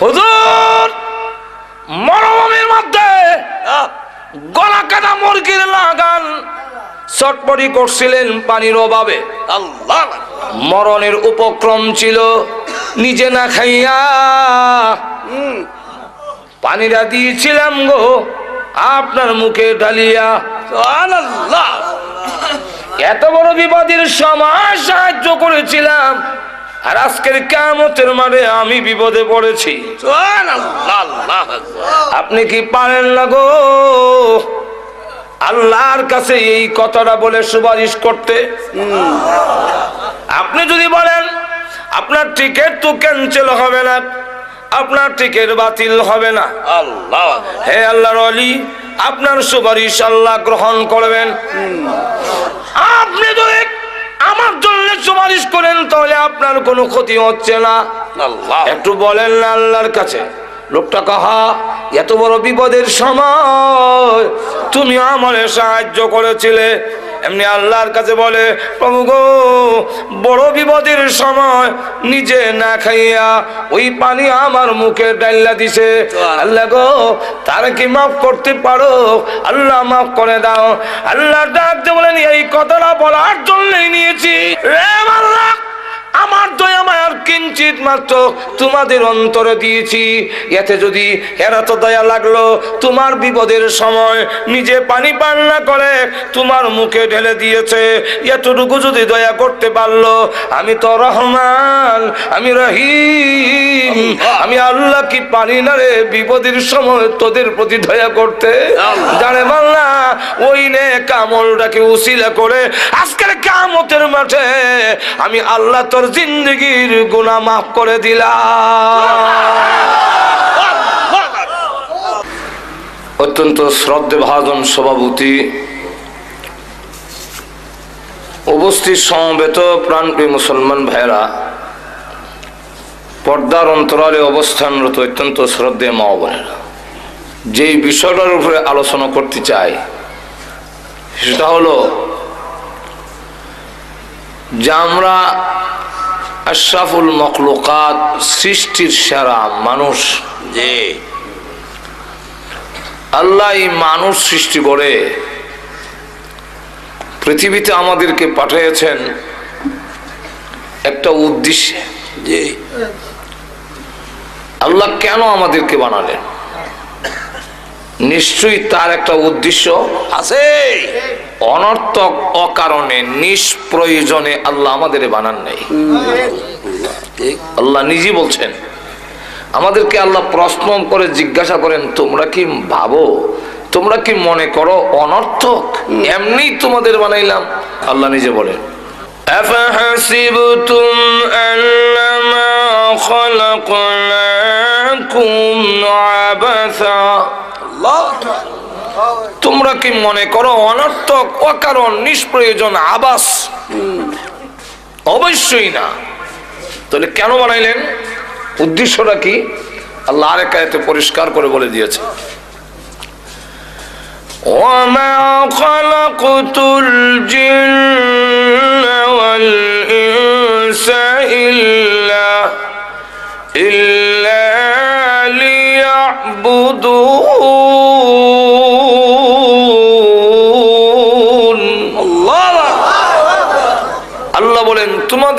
হুজুর মরুভূমির মধ্যে গলা কাটা মুরগির লাগান চটপটি করছিলেন পানির অভাবে। আল্লাহ। মরণের উপক্রম ছিল নিজে না খাইয়া পানিটা দিয়েছিলাম গো আপনার মুখে ঢালিয়া। আল্লাহ এত বড় বিপদের সময় সাহায্য করেছিলাম। আর আজকের কামতের মারে আমি বিপদে পড়েছি। আপনি কি পারেন না গো? আল্লাহর কাছে এই কথাটা বলে সুপারিশ করতে। আপনি যদি বলেন আপনার টিকিট তো ক্যান্সেল হবে না আপনার টিকিট বাতিল হবে না। আল্লাহ হে আল্লাহর অলি আপনার সুপারিশ আল্লাহ গ্রহণ করবেন। আপনি যদি আমার জন্য সুপারিশ করেন তাহলে আপনার কোনো ক্ষতি হচ্ছে না। একটু বলেন না আল্লাহর কাছে। লোকটা কাহা, এত বড় বিপদের সময় তুমি আমার সাহায্য করেছিলে। এমনি আল্লাহর কাছে বলে, প্রভু গো, বড় বিপদের সময় নিজে না খাইয়া ওই পানি আমার মুখে ডাইলা দিছে। আল্লাহ গো, তার কি মাফ করতে পারো? আল্লাহ মাফ করে দাও। আল্লাহ ডাক বলেন, এই কথাটা বলার জন্যই নিয়েছি। রে আল্লাহ আমার দয়া মায়ার কিঞ্চিত মাত্র তোমাদের অন্তরে দিয়েছি। এতে যদি এরা তো দয়া লাগল তোমার বিপদের সময় নিজে পানি পান না করে তোমার মুখে ঢেলে দিয়েছে। এতটুকু যদি দয়া করতে পারল আমি তো রহমান আমি রহিম আমি আল্লাহ কি পারি না রে বিপদের সময় তোদের প্রতি দয়া করতে? জানে বাংলা ওই নে কামলটাকে উসিলা করে আজকের কামতের মাঠে আমি আল্লাহ তোর জিন্দগির গুনাহ মাফ করে দিলাম। অত্যন্ত শ্রদ্ধে ভাজন সভাপতি, উপস্থিত সমবেত প্রাণপ্রিয় মুসলমান ভাইরা পর্দার অন্তরালে অবস্থানরত অত্যন্ত শ্রদ্ধে মা বোনেরা, যেই বিষয়টার উপরে আলোচনা করতে চাই, সেটা হলো যে আমরা আশরাফুল মখলুকাত সৃষ্টির সেরা মানুষ। যে আল্লাহ মানুষ সৃষ্টি করে পৃথিবীতে আমাদেরকে পাঠিয়েছেন একটা উদ্দেশ্যে। জি। আল্লাহ কেন আমাদেরকে বানালেন? নিশ্চয়ই তার একটা উদ্দেশ্য আছে অনর্থক অকারণে নিষ্প্রয়োজনে আল্লাহ আমাদের বানান নেই ঠিক আল্লাহ নিজেই বলছেন আমাদেরকে আল্লাহ প্রশ্ন করে জিজ্ঞাসা করেন তোমরা কি ভাবো তোমরা কি মনে করো অনর্থক এমনি তোমাদের বানাইলাম আল্লাহ নিজে বলেন أفحسبتم أنما خلقناكم عبثا আল্লাহ তোমরা কি মনে করো অনর্থক অকারণ নিষ্প্রয়োজন আবাস অবশ্যই না তাহলে কেন বানাইলেন উদ্দেশ্যটা কি আল্লাহ আরেক আয়াতে পরিষ্কার করে বলে দিয়েছে وما خلقت الجن والإنس إلا إلا ليعبدون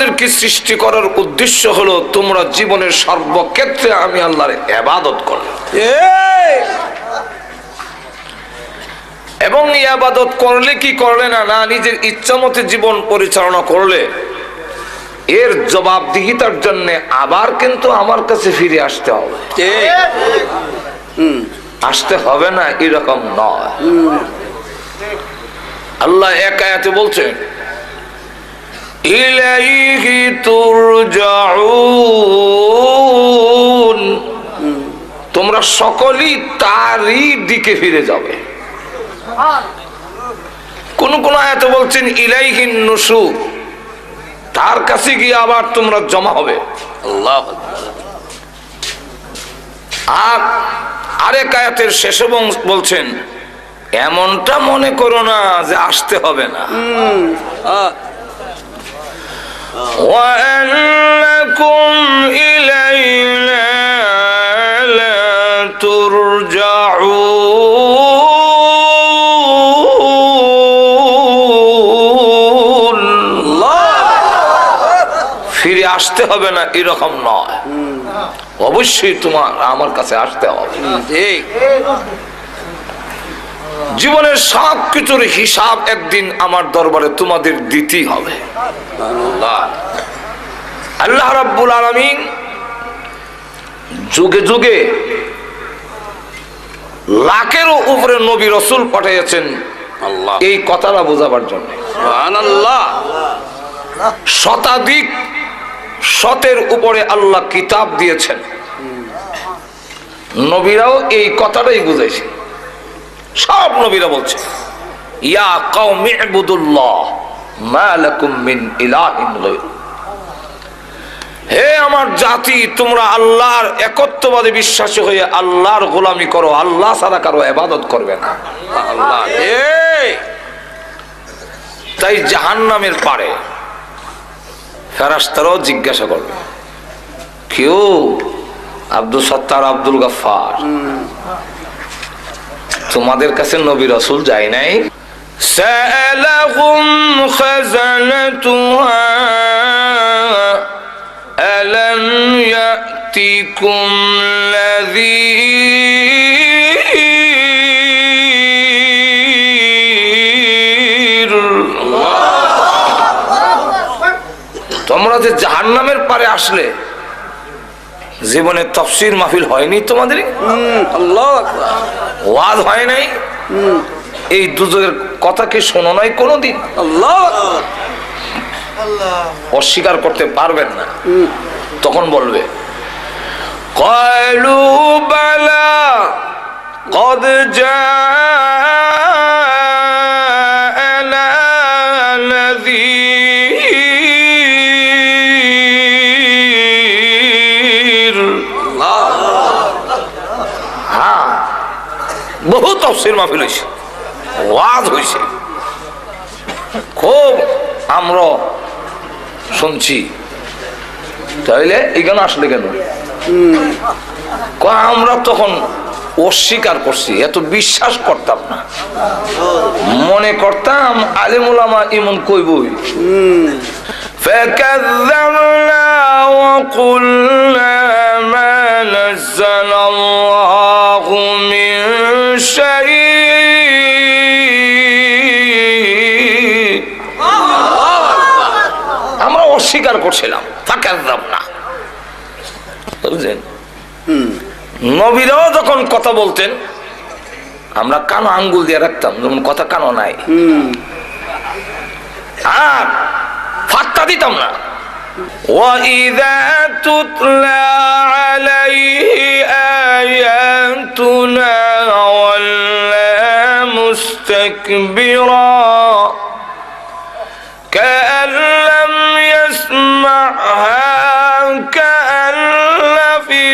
তোমাদেরকে সৃষ্টি করার উদ্দেশ্য হলো তোমরা জীবনের সর্বক্ষেত্রে আমি আল্লাহর এবাদত করো। এবং এই আবাদত করলে কি করলে না? না নিজের ইচ্ছা মতে জীবন পরিচালনা করলে। এর জবাবদিহিতার জন্য আবার কিন্তু আমার কাছে ফিরে আসতে হবে। আসতে হবে না এরকম নয়। আল্লাহ এক আয়াতে বলছেন ইলাইহি তুরজাউন। তোমরা সকলেই তারই দিকে ফিরে যাবে। কোন কোন আয়াতে বলছেন ইলাইহিন নুসু তার কাছে গিয়ে আবার তোমরা জমা হবে। আল্লাহ। আর আরেক আয়াতের শেষে বলছেন এমনটা মনে করো না যে আসতে হবে না। وأنكم إلينا তুরজাউন আল্লাহ ফিরে আসতে হবে না এরকম নয় অবশ্যই তোমার আমার কাছে আসতে হবে ঠিক জীবনের সব কিছুর হিসাব একদিন আমার দরবারে তোমাদের দিতেই হবে। আল্লাহ রাব্বুল আলামিন যুগে যুগে লাখেরও উপরে নবী রসুল পাঠিয়েছেন আল্লাহ। এই কথাটা বোঝাবার জন্য। শতাধিক শতের উপরে আল্লাহ কিতাব দিয়েছেন। নবীরাও এই কথাটাই বুঝাইছে সব নবীরা বলছে, ইয়া হে আমার জাতি, তোমরা আল্লাহর একত্ববাদে বিশ্বাসী হয়ে আল্লাহর গোলামি করো, আল্লাহ ছাড়া কারও এবাদত করবে না। আল্লাহ তাই জাহান্নামের পারে ফেরাস্তারাও জিজ্ঞাসা করবে, কেউ আব্দুল সত্তার, আব্দুল গাফার তোমাদের কাছে নবী রসুল যায় নাই سألهم خزنتها ألم يأتكم نذير তোমরা যে জাহান্নামের পারে আসলে জীবনে তফসির মাহফিল হয়নি তোমাদের? ওয়াজ হয় নাই? এই দুজনের কথা কি শোনো নাই কোনোদিন? অস্বীকার করতে পারবেন না। তখন বলবে কয়লু বেলা কদ যা তফসির মাহফিল হয়েছে ওয়াজ হয়েছে খুব আমরা শুনছি। তাইলে এখানে আসলে কেন? আমরা তখন অস্বীকার করছি এত বিশ্বাস করতাম না। মনে করতাম আলিমুলামা ইমন কইবই। ফেকাজ وقلنا ما نزل الله من شيء আমরা অস্বীকার করছিলাম ফাঁকার না বুঝলেন নবীরাও যখন কথা বলতেন আমরা কানো আঙ্গুল দিয়ে রাখতাম যেমন কথা কানো নাই আর ফাত্তা দিতাম না وإذا تتلى عليه آياتنا ولا مستكبرا كأن لم يسمعها كأن في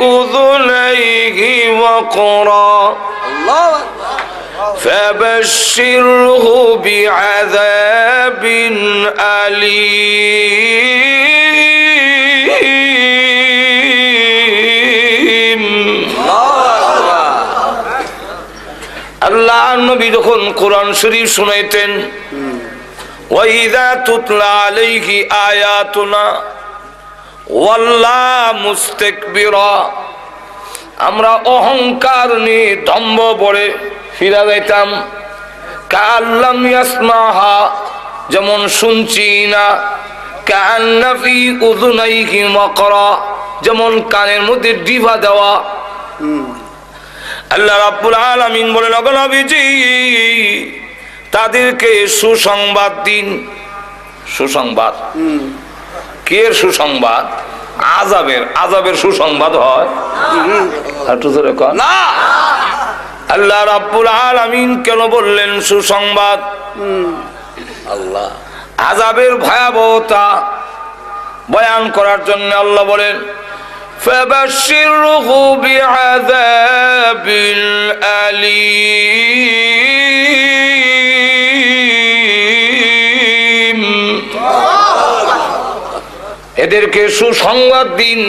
أذنيه وقرا الله فبشره بعذاب أليم আল্লাহ নবী যখন কোরআন শরীফ শুনাইতেন ওয়াইদা তুতলা আলাইহি আয়াতুনা ওয়াল্লা মুস্তাকবিরা আমরা অহংকার নিয়ে দম্ভ পড়ে ফিরা যাইতাম। কাল্লাম ইয়াসমাহা যেমন শুনছি না। কান্নাফি উদুনাইহি মকরা যেমন কানের মধ্যে ডিভা দেওয়া। আল্লাহ রাব্বুল আলামিন ওগো নবীজি তাদেরকে সুসংবাদ দিন। সুসংবাদ? কে সুসংবাদ? আজাবের আজাবের সুসংবাদ হয়? একটু জোরে কর। না আল্লাহ রাব্বুল আলামিন কেন বললেন সুসংবাদ আল্লাহ আজাবের ভয়াবহতা বয়ান করার জন্য আল্লাহ বলেন فبشره بعذاب أليم এদেরকে সুসংবাদ দিন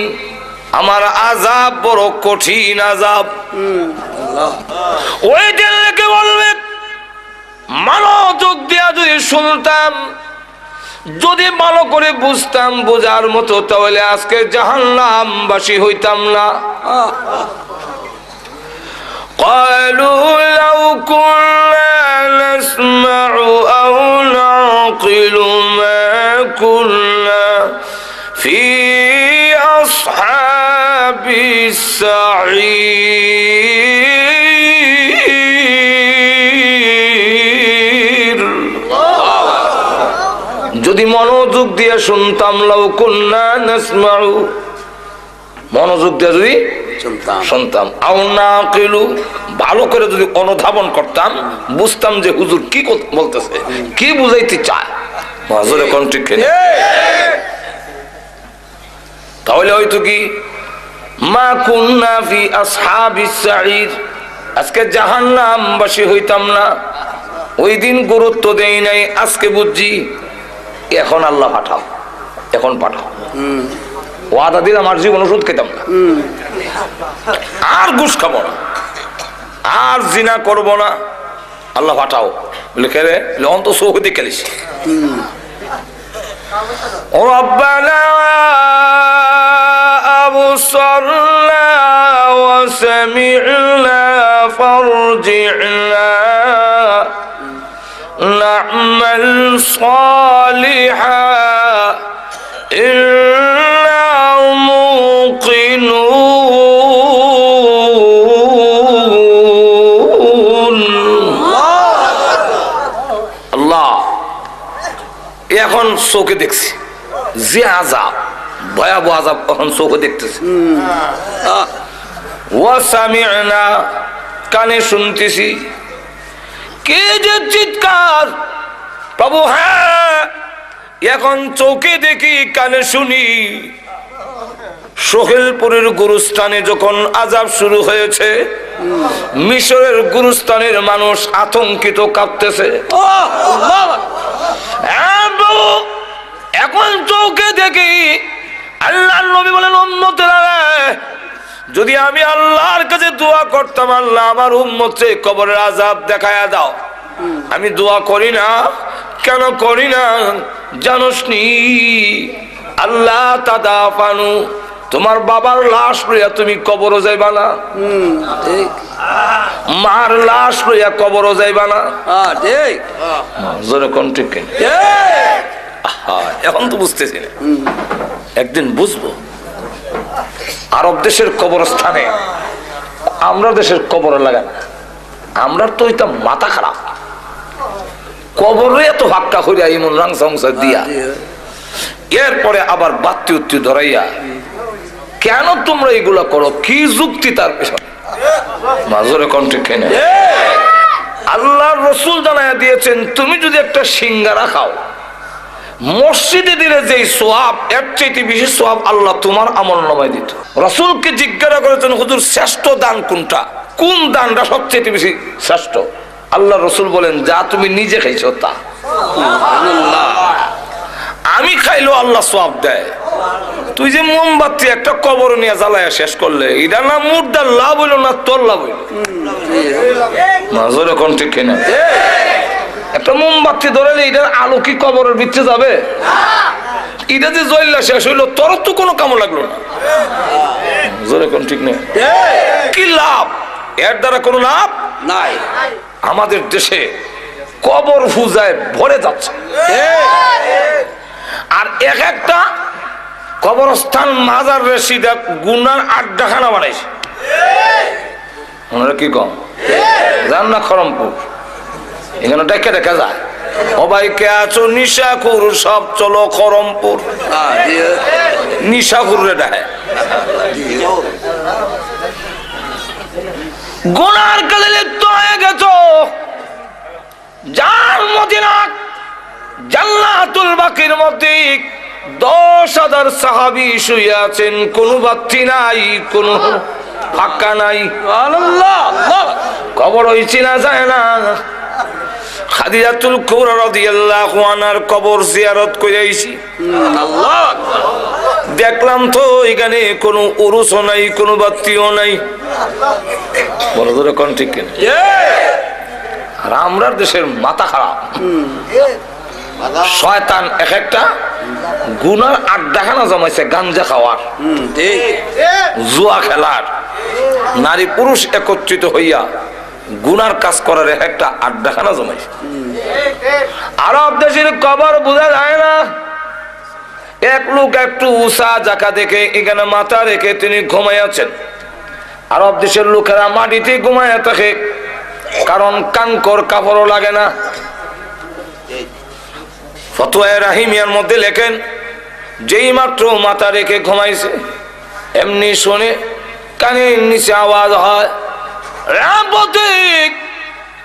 আমার আজাব বড় কঠিন আজাব ওই দিনকে বলবে মনোযোগ দিয়া যদি শুনতাম যদি ভালো করে বুঝতাম বোঝার মতো তাহলে আজকে জাহান্নাম বাসী হইতাম না قالوا لو كنا نسمع أو نعقل ما كنا في أصحاب السعير যদি মনোযোগ দিয়ে শুনতাম লাউ কুন্না নাসমাউ মনোযোগ দিয়ে যদি শুনতাম শুনতাম আও না কেলু ভালো করে যদি অনুধাবন করতাম বুঝতাম যে হুজুর কি কর- বলতেছে কি বুঝাইতে চায় মাজরে কোন ঠিক কিনা? তাহলে হয়তো কি মা কুন্না ফি আসহাবিস সাঈর আজকে জাহান্নাম বাসী হইতাম না। ওই দিন গুরুত্ব দেই নাই আজকে বুঝছি। এখন আল্লাহ পাঠাও এখন পাঠাও। ওয়াদা দিলাম আর জীবন ওষুধ খেতাম না। আর ঘুষ খাব না। আর জিনা করব না। আল্লাহ পাঠাও। বলে খেলে অন্ত দিয়ে খেলিস। ও রব্বানা أبصرنا وسمعنا فارجعنا نعمل صالحا إنا موقنون আল্লাহ এখন চোখে দেখছি যে আজাব আজাব এখন চোখে কানে শুনতেছি। কে যে চিৎকার? প্রভু হ্যাঁ এখন চোখে দেখি, কানে শুনি। সোহেলপুরের গুরুস্থানে যখন আজাব শুরু হয়েছে, মিশরের গুরুস্থানের মানুষ আতঙ্কিত কাঁপতেছে। হ্যাঁ এখন চোখে দেখি আল্লাহ নবী বলেন উম্মতেরা যদি আমি আল্লাহর কাছে দোয়া করতাম আল্লাহ আমার উম্মতে কবরের আজাব দেখায়া দাও। আমি দোয়া করি না কেন করি না জানোস নি? আল্লাহ তাদা পানু তোমার বাবার লাশ লইয়া তুমি কবরও যাইবা না। মার লাশ লইয়া কবরও যাইবা না। ঠিক জোরে কোন ঠিক এখন তো বুঝতেছি না। একদিন বুঝব। আরব দেশের কবরস্থানে আমরা দেশের কবর লাগান আমরা তো ওইটা মাথা খারাপ। কবরে এত হাক্কা করিয়া ইমন রাং সংসার দিয়া। এরপরে আবার বাত্তি উত্তি ধরাইয়া কেন তোমরা এগুলা করো? কি যুক্তি তার পেছনে? মাজরে কণ্ঠে কেনে। আল্লাহ রসুল জানাইয়া দিয়েছেন তুমি যদি একটা সিঙ্গারা খাও মসজিদে দিলে যে সোয়াব এর চাইতে বেশি সোয়াব আল্লাহ তোমার আমল নামায় দিত। রসুলকে জিজ্ঞাসা করেছেন হুজুর শ্রেষ্ঠ দান কোনটা? কোন দানটা সবচেয়ে বেশি শ্রেষ্ঠ? আল্লাহ রসুল বলেন যা তুমি নিজে খাইছো তা। আমি খাইলো আল্লাহ সোয়াব দেয়। তুই যে মোমবাতি একটা কবর নিয়ে জ্বালায় শেষ করলে এটা না মুর্দার লাভ হইল না তোর লাভ হইল? মাজরে কোন ঠিক কিনা? একটা মোমবাতি ধরালে এটার আলো কি কবরের ভিতরে যাবে? এটা যে জ্বললা শেষ হইল তোর তো কোনো কামো লাগল না। জোরে কোন ঠিক নেই? কি লাভ? এর দ্বারা কোনো লাভ? নাই। আমাদের দেশে কবর পূজায় ভরে যাচ্ছে। আর এক একটা কবরস্থান মাজার রেসিদা গুনার আড্ডাখানা বানাইছে। ওনারা কি কম? যান না খরমপুর এখানে ডেকে দেখা যায়। আছো? নিশাকুর সব চলো খরমপুর রে গুনার কাজে লিপ্ত হয়ে গেছো। যার মদিনা জান্নাতুল বাকির মধ্যে দশ হাজার সাহাবি শুয়ে আছেন। কোনো বাত্তি নাই কোনো ফাঁকা নাই। কবর হইছি না যায় না। খাদিজাতুল কুবরা রাদিয়াল্লাহু আনহার কবর জিয়ারত করে আইছি। আল্লাহ দেখলাম তো এখানে কোনো উরুসও নাই কোনো বাত্তিও নাই। বড় ধরে কোন ঠিক কিনা? আর আমরা দেশের মাথা খারাপ। শয়তান এক একটা গুনার আড্ডাখানা জমাইছে গাঞ্জা খাওয়ার। জুয়া খেলার। নারী পুরুষ একত্রিত হইয়া গুনার কাজ করার এক একটা আড্ডাখানা জমাইছে। আরব দেশের কবর বোঝা যায় না। এক লোক একটু উষা জাকা দেখে, এখানে মাথা রেখে তিনি ঘুমাইয়াছেন আরব দেশের লোকেরা মাটিতে ঘুমাইয়া থাকে, কারণ কাঙ্কর কাপড়ও লাগে না। ফতোয়া রাহিমিয়ার মধ্যে লেখেন, যেই মাত্র মাথা রেখে ঘুমাইছে, এমনি শুনে কানের নিচে আওয়াজ হয়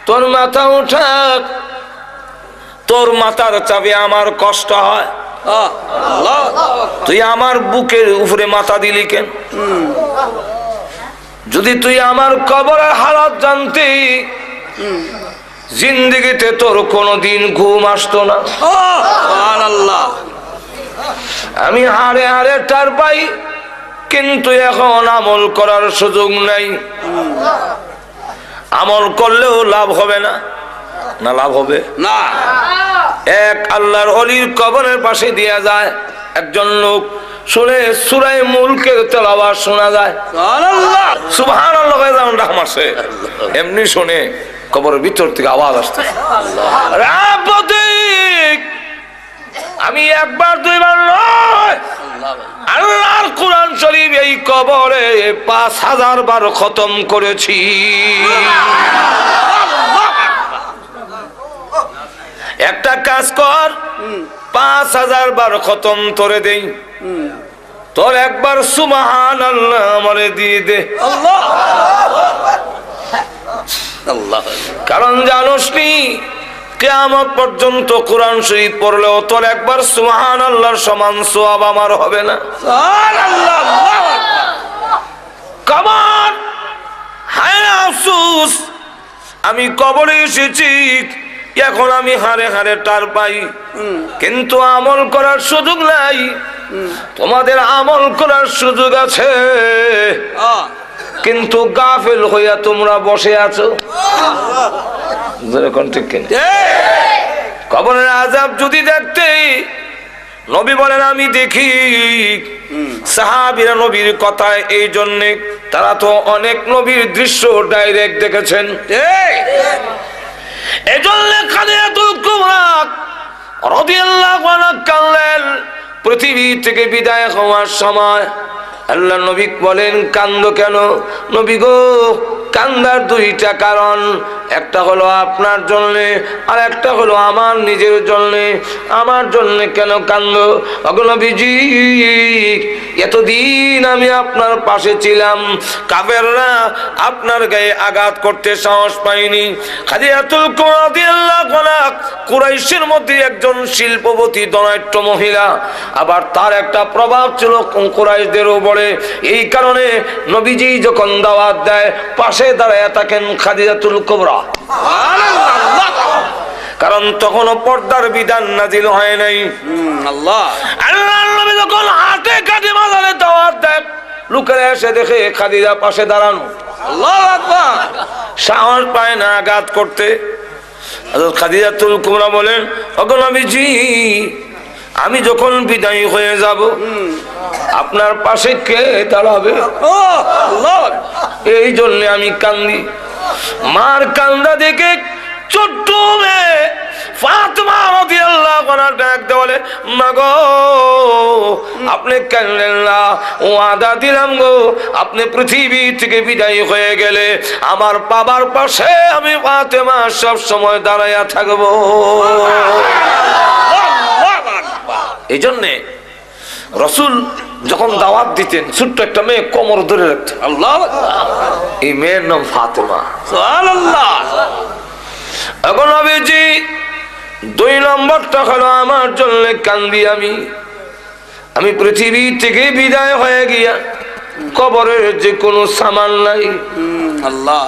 তোর মাথা উঠাক। তোর মাথার চাপে আমার কষ্ট হয়। তুই আমার বুকের উপরে মাথা দিলি কেন? যদি তুই আমার কবরের হালাত জানতি জিন্দিগিতে তোর কোনোদিন ঘুম আসতো না। আমি হারে হারে টার পাই কিন্তু এখন আমল করার সুযোগ নাই। আমল করলেও লাভ হবে না। না লাভ হবে? না। এক আল্লাহর অলির কবরের পাশে দিয়া যায়। একজন লোক শুনে সুরাই মুলকের তেলাওয়াত শোনা যায়। সুবহান আল্লাহ মাসে এমনি শুনে কবরের ভিতর থেকে আওয়াজ আসতে আমি একবার দুইবার নয় আল্লাহর কোরআন শরীফ এই কবরে পাঁচ হাজার বার খতম করেছি। একটা কাজ কর পাঁচ হাজার বার খতম তোরে দেই। তোর একবার সুমাহান আল্লাহ আমারে দিয়ে দে। কারণ জানোস নি কেয়ামত পর্যন্ত কোরআন শরীফ পড়লেও তোর একবার সুহান আল্লাহর সমান সোয়াব আমার হবে না। কামান হায় আফসুস আমি কবরে এসেছি এখন আমি হারে হারে টার পাই। কিন্তু আমল করার সুযোগ নাই। তোমাদের আমল করার সুযোগ আছে। কিন্তু গাফেল হইয়া তোমরা বসে আছো। যেরকম ঠিক কিনা? কবরের আজাব যদি দেখতে নবী বলেন আমি দেখি। সাহাবিরা নবীর কথায় এই জন্যে তারা তো অনেক নবীর দৃশ্য ডাইরেক্ট দেখেছেন। ঠিক। এই জন্য পৃথিবী থেকে বিদায় হওয়ার সময় আল্লাহ নবী বলেন কান্দ কেন? নবী গো কান্দার দুইটা কারণ। একটা হলো আপনার জন্যে, আর একটা হলো আমার নিজের জন্যে। আমার জন্যে কেন কান্দ? অগনবীজি এতদিন আমি আপনার পাশে ছিলাম। কাবেররা আপনার গায়ে আঘাত করতে সাহস পাইনি খাদিয়াতুল কুরাইশের মধ্যে একজন শিল্পবতী দনাট্য মহিলা। আবার তার একটা প্রভাব ছিল কুরাইশদের উপরে। এই কারণে নবীজি যখন দাওয়াত দেয়, পাশে দাঁড়ায় থাকেন খাদিজাতুল কুবরা। কারণ তখনও পর্দার বিধান নাজিল হয় নাই। আল্লাহ। আল্লাহ নবী যখন হাতে কাটে মাজারে দাওয়াত দেয় লোকেরা এসে দেখে খাদিজা পাশে দাঁড়ানো। আল্লাহু আকবার। সাহস পায় না আঘাত করতে। খাদিজাতুল কুবরা বলেন অগনবীজি আমি যখন বিদায়ী হয়ে যাব আপনার পাশে কে দাঁড়াবে? এই জন্য আমি কান্দি। মার কান্দা দেখে ছোট্ট মেয়ে ফাতেমা রাদিয়াল্লাহু আনহা ডাক আপনি কানলেন না দিলাম গো। আপনি পৃথিবী থেকে বিদায় হয়ে গেলে আমার বাবার পাশে আমি ফাতেমা সব সময় দাঁড়াইয়া থাকব। এই জন্যে রসুল যখন দাওয়াত দিতেন ছোট্ট একটা মেয়ে কোমর ধরে রাখতেন আল্লাহ। এই মেয়ের নাম ফাতেমা। সুবহানাল্লাহ। এখন নবীজি দুই নম্বরটা হলো আমার জন্য কান্দি আমি। আমি পৃথিবী থেকে বিদায় হয়ে গিয়া কবরের যে কোনো সামান নাই। আল্লাহ।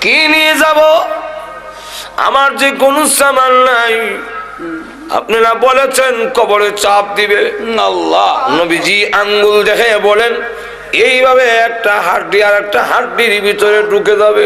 কি নিয়ে যাব? আমার যে কোনো সামান নাই। আপনি না বলেছেন কবরে চাপ দিবে? আল্লাহ। নবীজি আঙ্গুল দেখে বলেন এইভাবে একটা হাড্ডি আর একটা হাড্ডির ভিতরে ঢুকে যাবে।